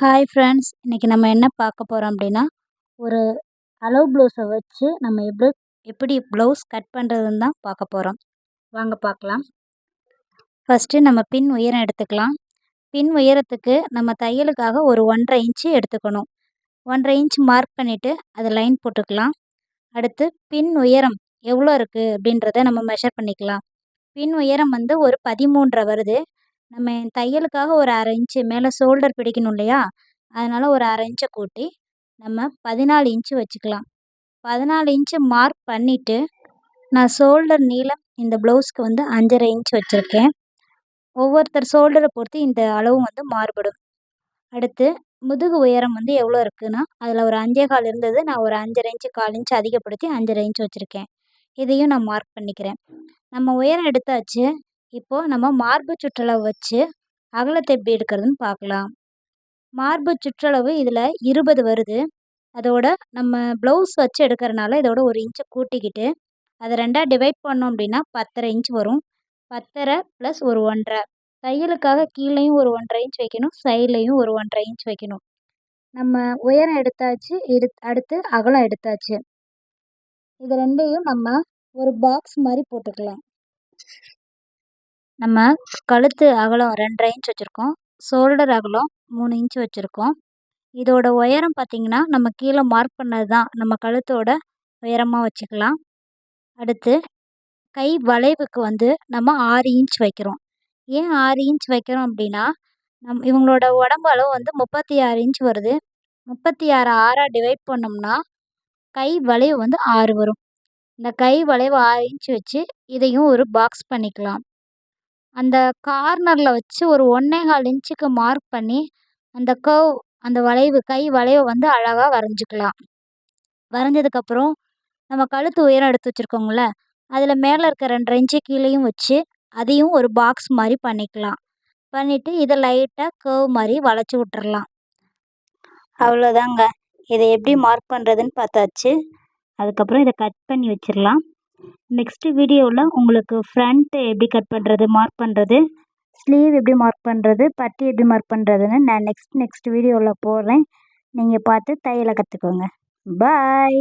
Hi friends இன்றைக்கி நம்ம என்ன பார்க்க போகிறோம் அப்படின்னா ஒரு அளவு ப்ளவுஸை வச்சு நம்ம எப்படி எப்படி ப்ளவுஸ் கட் பண்ணுறதுன்னு தான் பார்க்க போகிறோம் வாங்க பார்க்கலாம். ஃபஸ்ட்டு நம்ம பின் உயரம் எடுத்துக்கலாம். பின் உயரத்துக்கு நம்ம தையலுக்காக ஒரு ஒன்றரை இன்ச்சு எடுத்துக்கணும். ஒன்றரை இன்ச் மார்க் பண்ணிவிட்டு அதை லைன் போட்டுக்கலாம். அடுத்து பின் உயரம் எவ்வளோ இருக்குது அப்படின்றத நம்ம மெஷர் பண்ணிக்கலாம். பின் உயரம் வந்து ஒரு பதிமூன்றரை வருது. நம்ம தையலுக்காக ஒரு அரை இன்ச்சு மேலே ஷோல்டர் பிடிக்கணும் இல்லையா? அதனால் ஒரு அரை இன்ச்சை கூட்டி நம்ம பதினாலு இன்ச்சு வச்சுக்கலாம். பதினாலு இன்ச்சு மார்க் பண்ணிவிட்டு நான் ஷோல்டர் நீளம் இந்த ப்ளவுஸ்க்கு வந்து அஞ்சரை இன்ச் வச்சுருக்கேன். ஒவ்வொருத்தர் ஷோல்டரை பொறுத்து இந்த அளவும் வந்து மாறுபடும். அடுத்து முதுகு உயரம் வந்து எவ்வளோ இருக்குன்னா அதில் ஒரு அஞ்சே கால் இருந்தது நான் ஒரு அஞ்சரை இன்ச்சு கால் இன்ச்சு அதிகப்படுத்தி அஞ்சரை இன்ச் வச்சுருக்கேன். இதையும் நான் மார்க் பண்ணிக்கிறேன். நம்ம உயரம் எடுத்தாச்சு இப்போது நம்ம மார்பு சுற்றளவு வச்சு அகலத்தை எப்படி எடுக்கிறதுன்னு பார்க்கலாம். மார்பு சுற்றளவு இதில் இருபது வருது. அதோட நம்ம ப்ளவுஸ் வச்சு எடுக்கிறனால இதோட ஒரு இன்ச்சை கூட்டிக்கிட்டு அதை ரெண்டாக டிவைட் பண்ணோம் அப்படின்னா பத்தரை இன்ச் வரும். பத்தரை ப்ளஸ் ஒரு ஒன்றரை. தையலுக்காக கீழேயும் ஒரு ஒன்றரை இன்ச் வைக்கணும் சைட்லேயும் ஒரு ஒன்றரை இன்ச் வைக்கணும். நம்ம உயரம் எடுத்தாச்சு எடு அடுத்து அகலம் எடுத்தாச்சு. இது ரெண்டையும் நம்ம ஒரு பாக்ஸ் மாதிரி போட்டுக்கலாம். நம்ம கழுத்து அகலம் ரெண்டரை இன்ச் வச்சுருக்கோம். ஷோல்டர் அகலம் மூணு இன்ச் வச்சுருக்கோம். இதோட உயரம் பார்த்திங்கன்னா நம்ம கீழே மார்க் பண்ணது தான் நம்ம கழுத்தோட உயரமாக வச்சுக்கலாம். அடுத்து கை வளைவுக்கு வந்து நம்ம ஆறு இன்ச் வைக்கிறோம். ஏன் ஆறு இன்ச் வைக்கிறோம் அப்படின்னா நம் இவங்களோட உடம்பு அளவு வந்து முப்பத்தி ஆறு இன்ச் வருது. முப்பத்தி ஆறு ஆறாக டிவைட் பண்ணோம்னா கை வளைவு வந்து ஆறு வரும். இந்த கை வளைவு ஆறு இன்ச் வச்சு இதையும் ஒரு பாக்ஸ் பண்ணிக்கலாம். அந்த கார்னரில் வச்சு ஒரு ஒன்றே கால் இன்ச்சுக்கு மார்க் பண்ணி அந்த கர்வ் அந்த வளைவு கை வளைவை வந்து அழகாக வரைஞ்சிக்கலாம். வரைஞ்சதுக்கப்புறம் நம்ம கழுத்து உயரம் எடுத்து வச்சுருக்கோங்கள அதில் மேலே இருக்க ரெண்டரை இன்ச்சு கீழேயும் வச்சு அதையும் ஒரு பாக்ஸ் மாதிரி பண்ணிக்கலாம். பண்ணிவிட்டு இதை லைட்டாக கர்வ் மாதிரி வளைச்சி விட்டுறலாம். அவ்வளோதாங்க. இதை எப்படி மார்க் பண்ணுறதுன்னு பார்த்தாச்சு. அதுக்கப்புறம் இதை கட் பண்ணி வச்சிடலாம். நெக்ஸ்ட்டு வீடியோவில் உங்களுக்கு ஃப்ரண்ட்டு எப்படி கட் பண்ணுறது மார்க் பண்ணுறது ஸ்லீவ் எப்படி மார்க் பண்ணுறது பட்டி எப்படி மார்க் பண்ணுறதுன்னு நான் நெக்ஸ்ட் நெக்ஸ்ட் வீடியோவில் போடுறேன். நீங்கள் பார்த்து தையலை கற்றுக்கோங்க பாய்